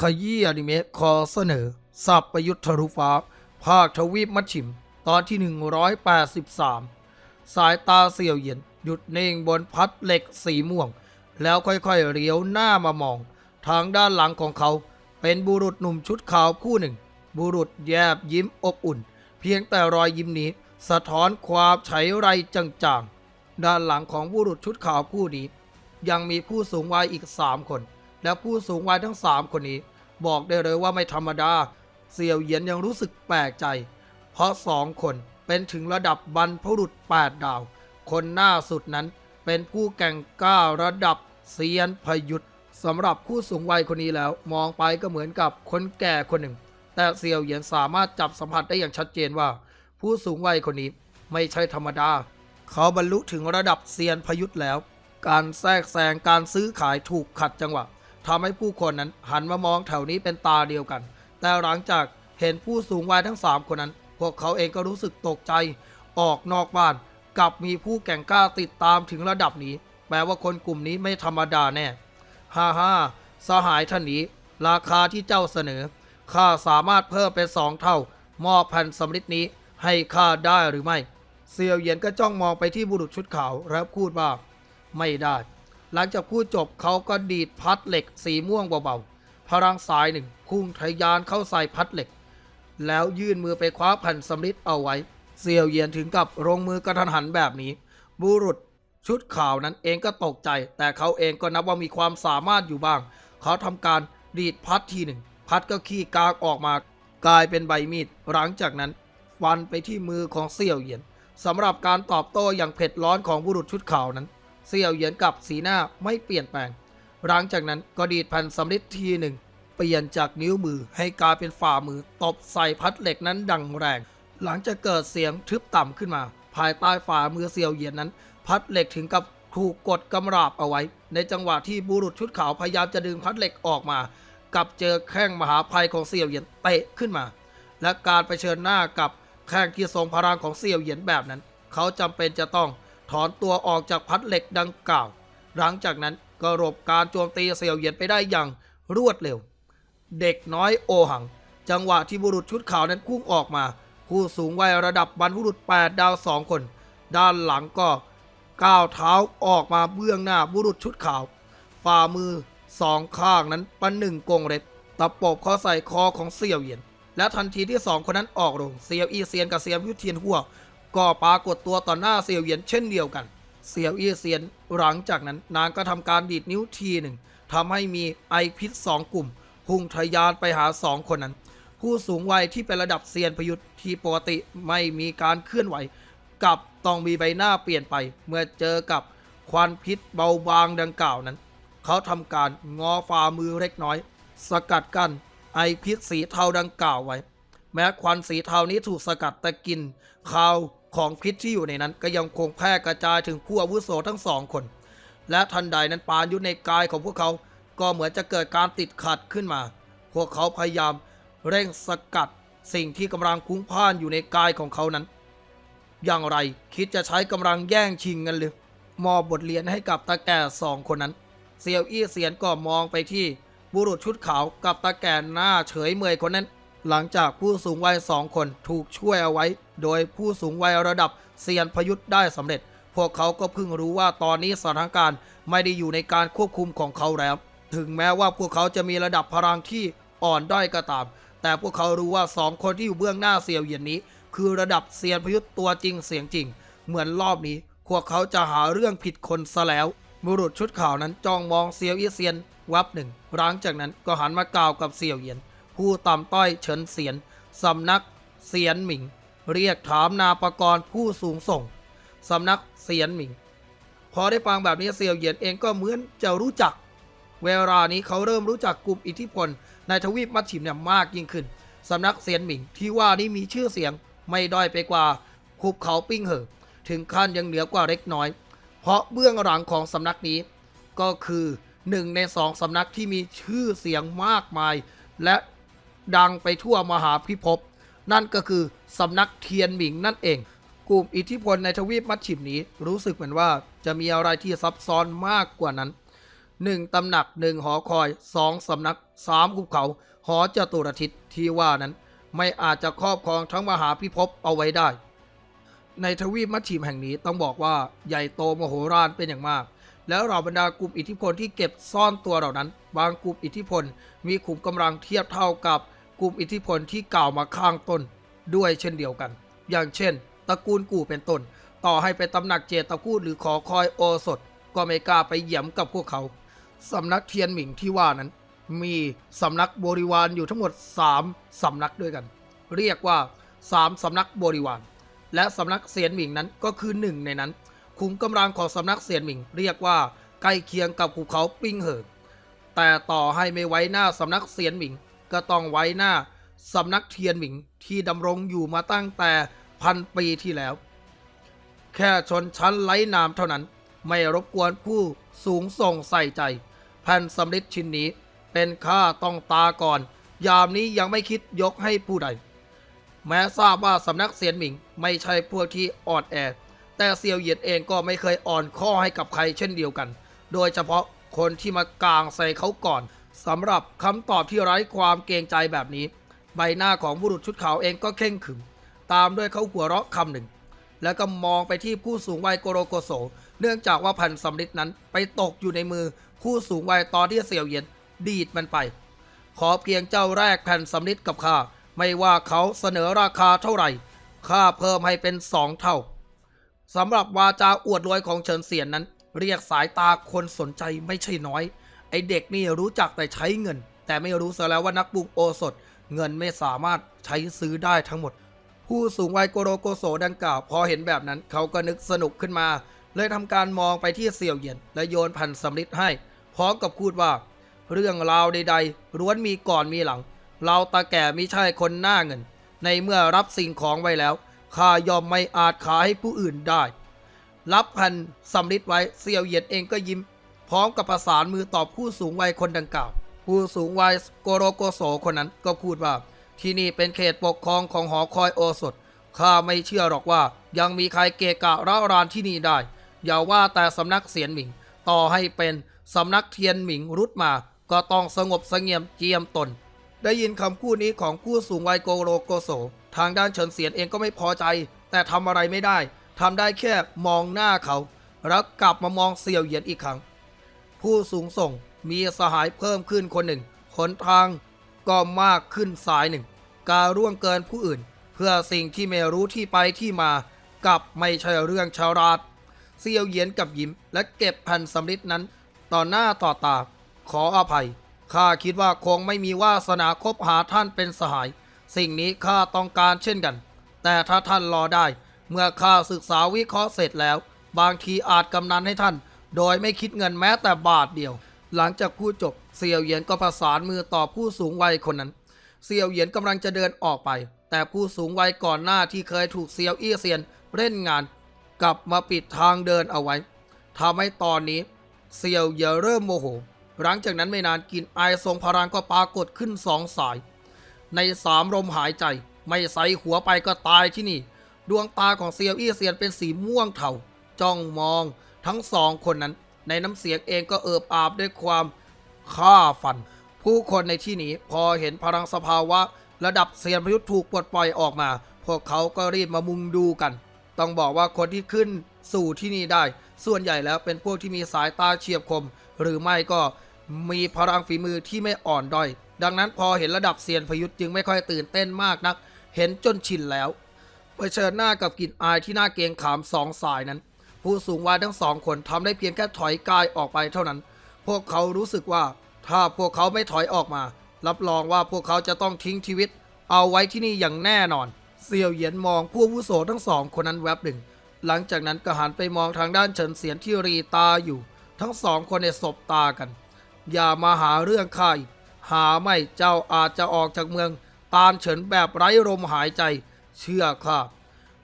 ขยี้อนิเมะขอเสนอสับประยุทธ์ทะลุฟ้า ภาคทวีปมัชชิม ตอนที่ 183 สายตาเสี่ยวเหยียนหยุดนิ่งบนพัดเหล็กสีม่วง แล้วค่อยๆเลี้ยวหน้ามามอง ทางด้านหลังของเขา เป็นบุรุษหนุ่มชุดขาวผู้หนึ่ง บุรุษแยบยิ้มอบอุ่น เพียงแต่รอยยิ้มนี้สะท้อนความไฉไรจางๆ ด้านหลังของบุรุษชุดขาวผู้นี้ ยังมีผู้สูงวัยอีกสามคน และผู้สูงวัยทั้งสามคนนี้ บอกได้เลยว่าไม่ธรรมดา เสี่ยวเหยียนยังรู้สึกแปลกใจ เพราะสองคนเป็นถึงระดับบรรพบุรุษแปดดาว คนหน้าสุดนั้นเป็นผู้แก่งก้าระดับเซียนพยุทธ์สำหรับผู้สูงวัยคนนี้แล้วมองไปก็เหมือนกับคนแก่คนหนึ่ง แต่เสี่ยวเหยียนสามารถจับสัมผัสได้อย่างชัดเจนว่า ผู้สูงวัยคนนี้ไม่ใช่ธรรมดา เขาบรรลุถึงระดับเซียนพยุทธ์แล้ว การแทรกแซงการซื้อขายถูกขัดจังหวะ ทำให้ผู้คนนั้นหันมามองแถวนี้เป็นตาเดียวกัน แต่หลังจากเห็นผู้สูงวัยทั้งสามคนนั้น พวกเขาเองก็รู้สึกตกใจ ออกนอกบ้านกลับมีผู้แก่งกล้าติดตามถึงระดับนี้ แปลว่าคนกลุ่มนี้ไม่ธรรมดาแน่ ฮ่าฮ่าสหายท่านนี้ ราคาที่เจ้าเสนอ ข้าสามารถเพิ่มเป็นสองเท่ามอบแผ่นสำริดนี้ให้ข้าได้หรือไม่ เซียวเหยียนก็จ้องมองไปที่บุรุษชุดขาวแล้วพูดว่า ไม่ได้ หลังจากพูดจบเขาก็ดีดพัดเหล็กสีม่วงเบาๆ พลังสายหนึ่งพุ่งทะยานเข้าใส่พัดเหล็ก แล้วยื่นมือไปคว้าแผ่นสำริดเอาไว้เซียวเยียนถึงกับลงมือกระทันหันแบบนี้ บุรุษชุดขาวนั้นเองก็ตกใจ แต่เขาเองก็นับว่ามีความสามารถอยู่บ้าง เขาทำการดีดพัดทีหนึ่ง พัดก็ขี้กากออกมากลายเป็นใบมีด หลังจากนั้นฟันไปที่มือของเสี่ยวเยียนสำหรับการตอบโต้อย่างเผ็ดร้อนของบุรุษชุดขาวนั้น เสี่ยวเหยียนกับสีหน้าไม่เปลี่ยนแปลง หลังจากนั้นก็ดีดแผ่นสำริดทีหนึ่ง เปลี่ยนจากนิ้วมือให้กลายเป็นฝ่ามือตบใส่พัดเหล็กนั้นดังแรง หลังจากเกิดเสียงทึบต่ำขึ้นมา ภายใต้ฝ่ามือเสี่ยวเหยียนนั้น พัดเหล็กถึงกับถูกกดกำราบเอาไว้ ในจังหวะที่บุรุษชุดขาวพยายามจะดึงพัดเหล็กออกมา กับเจอแข้งมหาภัยของเสี่ยวเหยียนเตะขึ้นมา และการไปเผชิญหน้ากับแข้งที่ทรงพลังของเสี่ยวเหยียนแบบนั้น เขาจำเป็นจะต้อง ถอนตัวออกจากพัดเหล็กดังกล่าว หลังจากนั้นก็หลบการโจมตีเสี่ยวเหยียนไปได้อย่างรวดเร็ว เด็กน้อยโอหัง จังหวะที่บุรุษชุดขาวนั้นพุ่งออกมา ผู้สูงวัยระดับบรรพบุรุษ 8 ดาวสองคน ด้านหลังก็ก้าวเท้าออกมาเบื้องหน้าบุรุษชุดขาว ฝ่ามือสองข้างนั้นปันหนึ่งกงเล็บตะปบเข้อใส่คอของเสี่ยวเหยียนและทันทีที่สองคนนั้นออกลงเซียวอีเซียนกับเซียวยุทเทียนหัว ก็ปรากฏตัวต่อหน้าเซียวเหยียนเช่นเดียวกันเซียวอี้เซียนหลังจากนั้นนางก็ทำการดีดนิ้วทีหนึ่งทำให้มีไอพิษสองกลุ่ม พุ่งทะยานไปหาสองคนนั้น ผู้สูงวัยที่เป็นระดับเซียนพยุทธ์ที่ปกติไม่มีการเคลื่อนไหวกับต้องมีใบหน้าเปลี่ยนไป เมื่อเจอกับควันพิษเบาบางดังกล่าวนั้น เขาทำการงอฝ่ามือเล็กน้อย สกัดกั้นไอพิษสีเทาดังกล่าวไว้ แม้ควันสีเทานี้ถูกสกัดแต่กลินคาว ของพิษที่อยู่ในนั้นก็ยังคงแพร่กระจายถึงผู้อาวุโสทั้งสองคน และทันใดนั้นปานอยู่ในกายของพวกเขาก็เหมือนจะเกิดการติดขัดขึ้นมา พวกเขาพยายามเร่งสกัดสิ่งที่กำลังคุ้งพ่านอยู่ในกายของเขานั้น อย่างไรคิดจะใช้กำลังแย่งชิงกันหรือมอบบทเรียนให้กับตาแก่สองคนนั้น เซียวอี้เซียนก็มองไปที่บุรุษชุดขาวกับตาแก่หน้าเฉยเมยคนนั้น หลังจากผู้สูงวัยสองคนถูกช่วยเอาไว้ โดยผู้สูงวัยระดับเซียนพยุทธ์ได้สำเร็จ พวกเขาก็เพิ่งรู้ว่าตอนนี้สถานการณ์ไม่ได้อยู่ในการควบคุมของเขาแล้ว ถึงแม้ว่าพวกเขาจะมีระดับพลังที่อ่อนด้อยก็ตาม แต่พวกเขารู้ว่าสองคนที่อยู่เบื้องหน้าเซียวเหยียนนี้ คือระดับเซียนพยุทธ์ตัวจริงเสียงจริง เหมือนรอบนี้ พวกเขาจะหาเรื่องผิดคนซะแล้วบุรุษชุดขาวนั้นจ้องมองเซียวอีเซียนวับหนึ่งหลังจากนั้นก็หันมากล่าวกับเซียวเหยียน ผู้ต่ำต้อยเฉินเสียนสำนักเสียนหมิง เรียกถามนาปกรณ์ผู้สูงส่งสำนักเสียนหมิง พอได้ฟังแบบนี้เซียวเหยียนเองก็เหมือนจะรู้จัก เวลานี้เขาเริ่มรู้จักกลุ่มอิทธิพลในทวีปมัชชิมเนี่ยมากยิ่งขึ้นสำนักเซียนหมิงที่ว่านี้มีชื่อเสียงไม่ด้อยไปกว่าภูเขาปิ้งเหอถึงขั้นยังเหนือกว่าเล็กน้อย เพราะเบื้องหลังของสำนักนี้ ก็คือหนึ่งในสองสำนักที่มีชื่อเสียงมากมาย และ ดังไปทั่วมหาพิภพนั่นก็คือสำนักเทียนหมิงนั่นเอง กลุ่มอิทธิพลในทวีปมัชชิมนี้รู้สึกเหมือนว่าจะมีอะไรที่ซับซ้อนมากกว่านั้นหนึ่งตำหนักหนึ่งหอคอยสองสำนักสามภูเขา หอจตุรทิศที่ว่านั้น ไม่อาจจะครอบครองทั้งมหาพิภพเอาไว้ได้ ในทวีปมัชชิมแห่งนี้ต้องบอกว่าใหญ่โตมโหฬารเป็นอย่างมากแล้วเหล่าบรรดากลุ่มอิทธิพลที่เก็บซ่อนตัวเหล่านั้น บางกลุ่มอิทธิพลมีขุมกำลังเทียบเท่ากับ กลุ่มอิทธิพลที่กล่าวมาข้างต้นด้วยเช่นเดียวกัน อย่างเช่น ตระกูลกู่เป็นต้น ต่อให้เป็นตำหนักเจตพูดหรือขอคอยโอสถ ก็ไม่กล้าไปเหยียมกับพวกเขา สำนักเทียนหมิงที่ว่านั้น มีสำนักบริวารอยู่ทั้งหมด 3 สำนักด้วยกัน เรียกว่า 3 สำนักบริวาร และสำนักเสียนหมิงนั้นก็คือหนึ่งในนั้นขุมกำลังของสำนักเสียนหมิง เรียกว่าใกล้เคียงกับภูเขาปิ้งเหินแต่ต่อให้ไม่ไว้หน้าสำนักเสียนหมิง ก็ต้องไว้หน้าสำนักเทียนหมิงที่ดำรงอยู่มาตั้งแต่พันปีที่แล้ว แค่ชนชั้นไร้นามเท่านั้น ไม่รบกวนผู้สูงส่งใส่ใจ แผ่นสำริดชิ้นนี้เป็นข้าต้องตาก่อน ยามนี้ยังไม่คิดยกให้ผู้ใด แม้ทราบว่าสำนักเสียนหมิงไม่ใช่พวกที่อ่อนแอ แต่เซียวเหยียดเองก็ไม่เคยอ่อนข้อให้กับใครเช่นเดียวกัน โดยเฉพาะคนที่มากลางใส่เขาก่อน สำหรับคำตอบที่ไร้ความเกรงใจแบบนี้ ใบหน้าของบุรุษชุดขาวเองก็เข่งขึม ตามด้วยเขาหัวเราะคำหนึ่ง แล้วก็มองไปที่ผู้สูงวัยโกโรโกโสเนื่องจากว่าพันสำริดนั้นไปตกอยู่ในมือผู้สูงวัยตอนที่เสี่ยวเยียนดีดมันไป ขอเพียงเจ้าแรกแผ่นสำริดกับข้าไม่ว่าเขาเสนอราคาเท่าไหร่ข้าเพิ่มให้เป็นสองเท่าสำหรับวาจาอวดรวยของเฉินเสียนนั้น เรียกสายตาคนสนใจไม่ใช่น้อย ไอเด็กนี่รู้จักแต่ใช้เงิน แต่ไม่รู้ซะแล้วว่านักบุกโอสถ เงินไม่สามารถใช้ซื้อได้ทั้งหมด ผู้สูงวัยโกโรโกโสดังกล่าว พอเห็นแบบนั้นเขาก็นึกสนุกขึ้นมา เลยทำการมองไปที่เสี่ยวเหยียนและโยนพันสำลิดให้ พร้อมกับพูดว่า เรื่องราวใดๆล้วนมีก่อนมีหลัง เราตาแก่ไม่ใช่คนหน้าเงิน ในเมื่อรับสิ่งของไว้แล้วข้ายอมไม่อาจขายให้ผู้อื่นได้ รับพันสำลิดไว้เสี่ยวเหยียนเองก็ยิ้ม พร้อมกับประสานมือตอบผู้สูงวัยคนดังกล่าว ผู้สูงวัยโกโรโกโสคนนั้นก็พูดว่า ที่นี่เป็นเขตปกครองของหอคอยโอสถ ข้าไม่เชื่อหรอกว่า ยังมีใครเกะกะร้าวรานที่นี่ได้ อย่าว่าแต่สำนักเสียนหมิง ต่อให้เป็นสำนักเทียนหมิงรุดมา ก็ต้องสงบเสงี่ยมเจียมตน ได้ยินคำพูดนี้ของผู้สูงวัยโกโรโกโส ทางด้านเฉินเสียนเองก็ไม่พอใจ แต่ทำอะไรไม่ได้ทำได้แค่มองหน้าเขา แล้วกลับมามองเสี่ยวเหยียนอีกครั้ง ผู้สูงส่งมีสหายเพิ่มขึ้นคนหนึ่งหนทางก็มากขึ้นสายหนึ่ง การร่วงเกินผู้อื่น เพื่อสิ่งที่ไม่รู้ที่ไปที่มากับไม่ใช่เรื่องชาวราดเซียวเยียนกับยิ้ม และเก็บแผ่นสำริดนั้น ต่อหน้าต่อตา ขออภัยข้าคิดว่าคงไม่มีวาสนาคบหาท่านเป็นสหาย สิ่งนี้ข้าต้องการเช่นกัน แต่ถ้าท่านรอได้ เมื่อข้าศึกษาวิเคราะห์เสร็จแล้ว บางทีอาจกำนันให้ท่าน โดยไม่คิดเงินแม้แต่บาทเดียว หลังจากพูดจบเซียวเหยียนก็ประสานมือต่อผู้สูงวัยคนนั้น เซียวเหยียนกำลังจะเดินออกไป แต่ผู้สูงวัยก่อนหน้าที่เคยถูกเซียวอี้เซียนเล่นงาน กลับมาปิดทางเดินเอาไว้ทำให้ตอนนี้เซียวเหยียนเริ่มโมโห หลังจากนั้นไม่นานกินไอทรงพลังก็ปรากฏขึ้นสองสาย ในสามลมหายใจ ไม่ใส่หัวไปก็ตายที่นี่ ดวงตาของเซียวอี้เซียนเป็นสีม่วงเทาจ้องมอง ทั้งสองคนนั้น ในน้ำเสียงเองก็เอิบอาบด้วยความฆ่าฟัน ผู้คนในที่นี้พอเห็นพลังสภาวะ ระดับเซียนพยุทธ์ถูกปลดปล่อยออกมา พวกเขาก็รีบมามุงดูกัน ต้องบอกว่าคนที่ขึ้นสู่ที่นี่ได้ ส่วนใหญ่แล้วเป็นพวกที่มีสายตาเฉียบคม หรือไม่ก็มีพลังฝีมือที่ไม่อ่อนด้อย ดังนั้นพอเห็นระดับเซียนพยุทธ์จึงไม่ค่อยตื่นเต้นมากนัก เห็นจนชินแล้วเผชิญหน้ากับกลิ่นอายที่น่าเกรงขามสองสายนั้น ผู้สูงวัยทั้งสองคนทำได้เพียงแค่ถอยกายออกไปเท่านั้น พวกเขารู้สึกว่า ถ้าพวกเขาไม่ถอยออกมา รับรองว่าพวกเขาจะต้องทิ้งชีวิต เอาไว้ที่นี่อย่างแน่นอนเซียวเหยียนมองผู้วุโสทั้งสองคนนั้นแวบหนึ่ง หลังจากนั้นก็หันไปมองทางด้านเฉินเสียนที่รีตาอยู่ ทั้งสองคนในสบตากัน อย่ามาหาเรื่องข้าอีกหาไม่เจ้าอาจจะออกจากเมือง ตานเฉินแบบไร้ลมหายใจ เชื่อข้า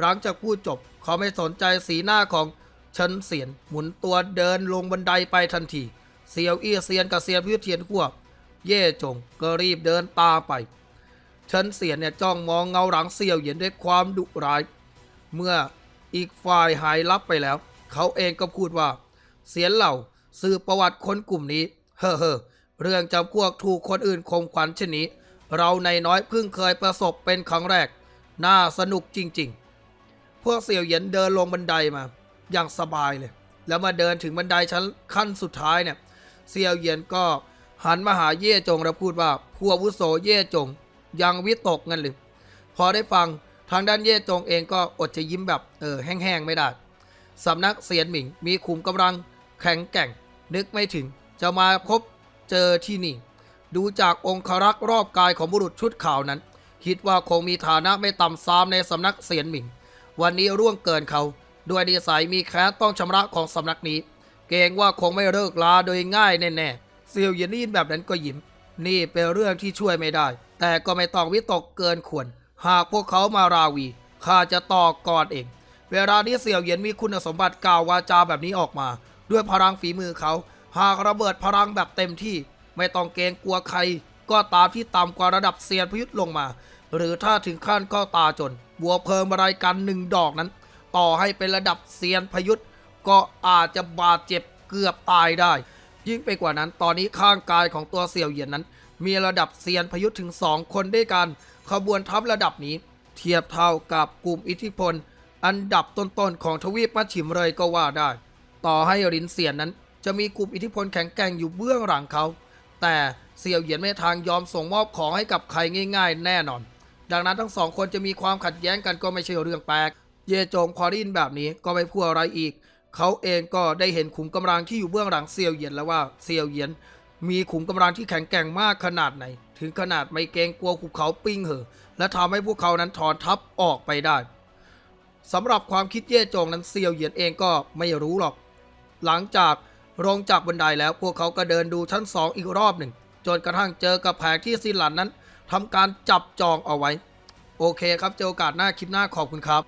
หลังจากพูดจบเขาไม่สนใจสีหน้าของ เฉินเสียนหมุนตัวเดินลงบันไดไปทันที เซียวอี้เซียนกับเซียนพิวเทียนขั้วเย่จงก็รีบเดินตามไปเฉินเสียนเนี่ยจ้องมองเงาหลังเซียวเหยียนด้วยความดุร้าย เมื่ออีกฝ่ายหายลับไปแล้ว เขาเองก็พูดว่า เสียนเหล่าสืบประวัติคนกลุ่มนี้ เฮ้อเฮ้อเรื่องจำพวกถูกคนอื่นข่มขวัญเช่นนี้ เราในน้อยเพิ่งเคยประสบเป็นครั้งแรก น่าสนุกจริง ๆ พวกเสี่ยวเหยียนเดินลงบันไดมา อย่างสบายเลย แล้วมาเดินถึงบันไดชั้นขั้นสุดท้ายเนี่ยเสี่ยวเยียนก็หันมาหาเย่จงแล้วพูดว่าผู้อาวุโสเย่จง ยังวิตกงั้นหรือพอได้ฟังทางด้านเย่จงเองก็อดจะยิ้มแบบเออแห้งๆไม่ได้สำนักเสียนหมิงมีขุมกำลังแข็งแกร่ง นึกไม่ถึง จะมาพบเจอที่นี่ ดูจากองครักษ์รอบกายของบุรุษชุดขาวนั้น คิดว่าคงมีฐานะไม่ต่ำซามในสำนักเสียนหมิง วันนี้ร่วงเกินเขา ด้วยนิสัยมีแค้นต้องชำระของสำนักนี้ เกรงว่าคงไม่เลิกลาโดยง่ายแน่ๆเซียวเยียนได้ยินแบบนั้นก็ยิ้ม นี่เป็นเรื่องที่ช่วยไม่ได้ แต่ก็ไม่ต้องวิตกเกินควร หากพวกเขามาราวีข้าจะต่อก่อนเอง เวลานี้เสี่ยวเยียนมีคุณสมบัติกล่าววาจาแบบนี้ออกมา ด้วยพลังฝีมือเขา หากระเบิดพลังแบบเต็มที่ ไม่ต้องเกรงกลัวใคร ก็ตามที่ต่ำกว่าระดับเซียนพยุทธ์ลงมา หรือถ้าถึงขั้นก็ตาจน บัวเพิงอะไรกันหนึ่งดอกนั้น ต่อให้เป็นระดับเซียนพยุทธ์ก็อาจจะบาดเจ็บเกือบตายได้ ยิ่งไปกว่านั้นตอนนี้ข้างกายของตัวเสี่ยวเหยียนนั้น มีระดับเซียนพยุทธ์ถึงสองคนด้วยกัน ขบวนทัพระดับนี้ เทียบเท่ากับกลุ่มอิทธิพล อันดับต้นๆของทวีปมัชชิมเลยก็ว่าได้ ต่อให้รินเซียนนั้น จะมีกลุ่มอิทธิพลแข็งแกร่งอยู่เบื้องหลังเขา แต่เสี่ยวเหยียนไม่ทางยอมส่งมอบของให้กับใครง่าย ๆ แน่นอน ดังนั้นทั้งสองคนจะมีความขัดแย้งกันก็ไม่ใช่เรื่องแปลก เยโจงพอได้ยินแบบนี้ก็ไม่พูดอะไรอีก เขาเองก็ได้เห็นขุมกำลังที่อยู่เบื้องหลังเซียวเหยียนแล้วว่าเซียวเหยียน มีขุมกำลังที่แข็งแกร่งมากขนาดไหน ถึงขนาดไม่เกรงกลัวภูเขาปิ้งเหอและทำให้พวกเขานั้นถอนทัพออกไปได้สำหรับความคิดเย่จงนั้นเซียวเหยียนเองก็ไม่รู้หรอก หลังจากลงจากบันไดแล้วพวกเขาก็เดินดูชั้นสองอีกรอบหนึ่งจนกระทั่งเจอกับแผงที่ซินหลันนั้นทำการจับจองเอาไว้ โอเคครับเจอโอกาสหน้าคลิปหน้าขอบคุณครับ